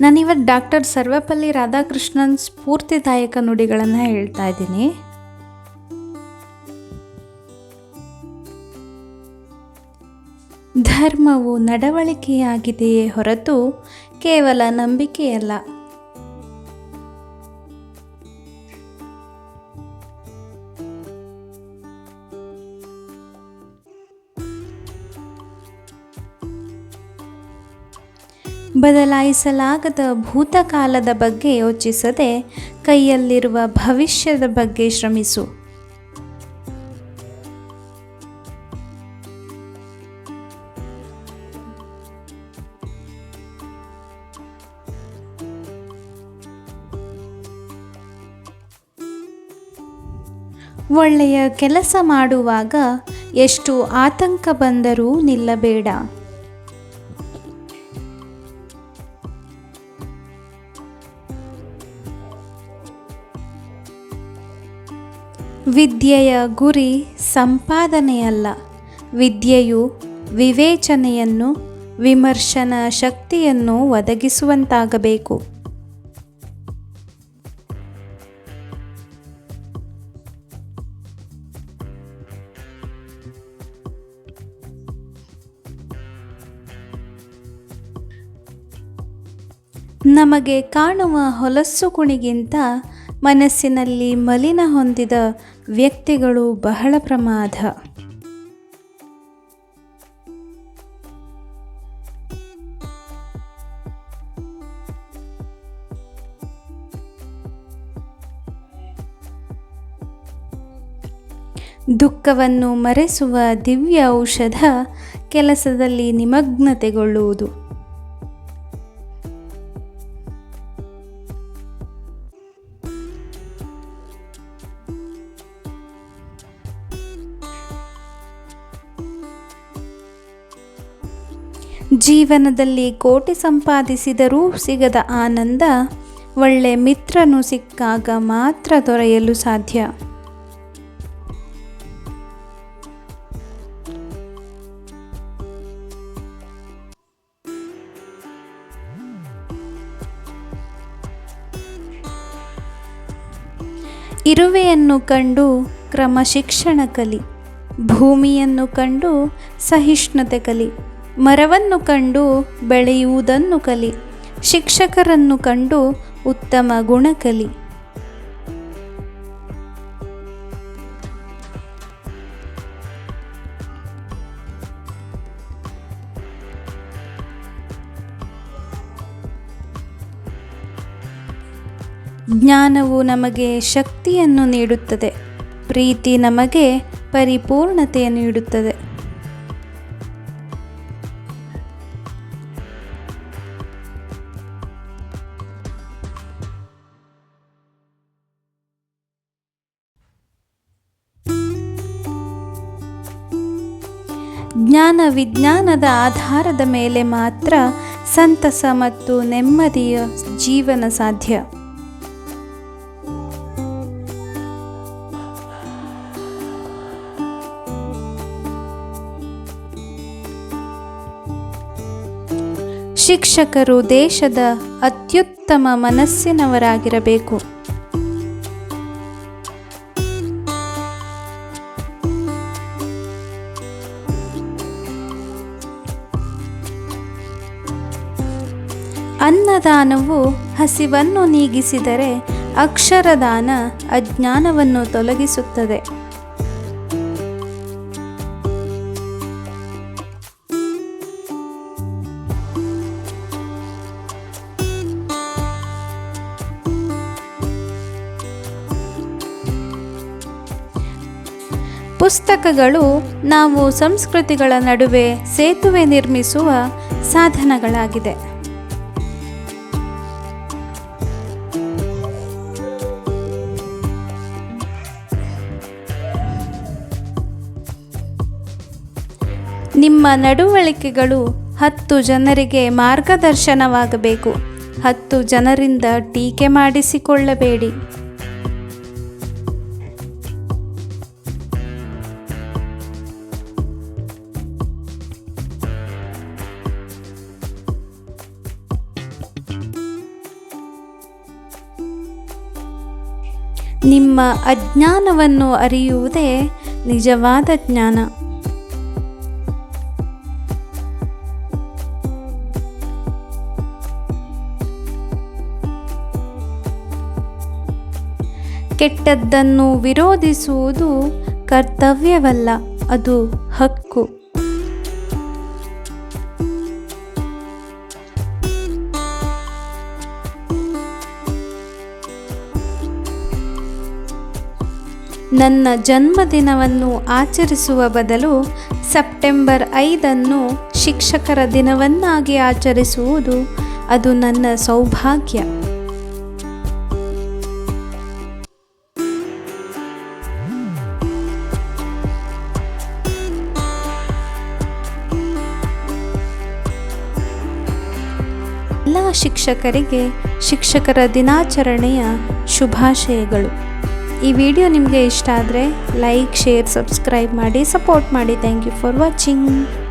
ನಾನಿವತ್ತು ಡಾಕ್ಟರ್ ಸರ್ವಪಲ್ಲಿ ರಾಧಾಕೃಷ್ಣನ್ ಸ್ಫೂರ್ತಿದಾಯಕ ನುಡಿಗಳನ್ನು ಹೇಳ್ತಾ ಇದ್ದೀನಿ. ಧರ್ಮವು ನಡವಳಿಕೆಯಾಗಿದೆಯೇ ಹೊರತು ಕೇವಲ ನಂಬಿಕೆಯಲ್ಲ. ಬದಲಾಯಿಸಲಾಗದ ಭೂತಕಾಲದ ಬಗ್ಗೆ ಯೋಚಿಸದೆ ಕೈಯಲ್ಲಿರುವ ಭವಿಷ್ಯದ ಬಗ್ಗೆ ಶ್ರಮಿಸು. ಒಳ್ಳೆಯ ಕೆಲಸ ಮಾಡುವಾಗ ಎಷ್ಟು ಆತಂಕ ಬಂದರೂ ನಿಲ್ಲಬೇಡ. ವಿದ್ಯೆಯ ಗುರಿ ಸಂಪಾದನೆಯಲ್ಲ. ವಿದ್ಯೆಯು ವಿವೇಚನೆಯನ್ನು ವಿಮರ್ಶನ ಶಕ್ತಿಯನ್ನು ಒದಗಿಸುವಂತಾಗಬೇಕು. ನಮಗೆ ಕಾಣುವ ಹೊಲಸು ಕುಣಿಗಿಂತ ಮನಸ್ಸಿನಲ್ಲಿ ಮಲಿನ ಹೊಂದಿದ ವ್ಯಕ್ತಿಗಳು ಬಹಳ ಪ್ರಮಾದ. ದುಃಖವನ್ನು ಮರೆಸುವ ದಿವ್ಯ ಔಷಧ ಕೆಲಸದಲ್ಲಿ ನಿಮಗ್ನತೆಗೊಳ್ಳುವುದು. ಜೀವನದಲ್ಲಿ ಕೋಟಿ ಸಂಪಾದಿಸಿದರೂ ಸಿಗದ ಆನಂದ ಒಳ್ಳೆ ಮಿತ್ರನು ಸಿಕ್ಕಾಗ ಮಾತ್ರ ದೊರೆಯಲು ಸಾಧ್ಯ. ಇರುವೆಯನ್ನು ಕಂಡು ಕ್ರಮಶಿಕ್ಷಣ ಕಲಿ, ಭೂಮಿಯನ್ನು ಕಂಡು ಸಹಿಷ್ಣುತೆ ಕಲಿ. ಮರವನ್ನು ಕಂಡು ಬೆಳೆಯುವುದನ್ನು ಕಲಿ, ಶಿಕ್ಷಕರನ್ನು ಕಂಡು ಉತ್ತಮ ಗುಣ ಕಲಿ. ಜ್ಞಾನವು ನಮಗೆ ಶಕ್ತಿಯನ್ನು ನೀಡುತ್ತದೆ, ಪ್ರೀತಿ ನಮಗೆ ಪರಿಪೂರ್ಣತೆಯನ್ನು ನೀಡುತ್ತದೆ. ಜ್ಞಾನ ವಿಜ್ಞಾನದ ಆಧಾರದ ಮೇಲೆ ಮಾತ್ರ ಸಂತಸ ಮತ್ತು ನೆಮ್ಮದಿಯ ಜೀವನ ಸಾಧ್ಯ. ಶಿಕ್ಷಕರು ದೇಶದ ಅತ್ಯುತ್ತಮ ಮನಸ್ಸಿನವರಾಗಿರಬೇಕು. ಅನ್ನದಾನವು ಹಸಿವನ್ನು ನೀಗಿಸಿದರೆ ಅಕ್ಷರದಾನ ಅಜ್ಞಾನವನ್ನು ತೊಲಗಿಸುತ್ತದೆ. ಪುಸ್ತಕಗಳು ನಾವು ಸಂಸ್ಕೃತಿಗಳ ನಡುವೆ ಸೇತುವೆ ನಿರ್ಮಿಸುವ ಸಾಧನಗಳಾಗಿದೆ ನಿಮ್ಮ ನಡವಳಿಕೆಗಳು ಹತ್ತು ಜನರಿಗೆ ಮಾರ್ಗದರ್ಶನವಾಗಬೇಕು. ಹತ್ತು ಜನರಿಂದ ಟೀಕೆ ಮಾಡಿಸಿಕೊಳ್ಳಬೇಡಿ. ನಿಮ್ಮ ಅಜ್ಞಾನವನ್ನು ಅರಿಯುವುದೇ ನಿಜವಾದ ಜ್ಞಾನ. ಕೆಟ್ಟದ್ದನ್ನು ವಿರೋಧಿಸುವುದು ಕರ್ತವ್ಯವಲ್ಲ, ಅದು ಹಕ್ಕು. ನನ್ನ ಜನ್ಮದಿನವನ್ನು ಆಚರಿಸುವ ಬದಲು ಸೆಪ್ಟೆಂಬರ್ ಐದನ್ನು ಶಿಕ್ಷಕರ ದಿನವನ್ನಾಗಿ ಆಚರಿಸುವುದು ಅದು ನನ್ನ ಸೌಭಾಗ್ಯ. ಶಿಕ್ಷಕರಿಗೆ ಶಿಕ್ಷಕರ ದಿನಾಚರಣೆಯ ಶುಭಾಶಯಗಳು. ಈ ವಿಡಿಯೋ ನಿಮಗೆ ಇಷ್ಟ ಆದರೆ ಲೈಕ್, ಶೇರ್, ಸಬ್ಸ್ಕ್ರೈಬ್ ಮಾಡಿ, ಸಪೋರ್ಟ್ ಮಾಡಿ. Thank you for watching.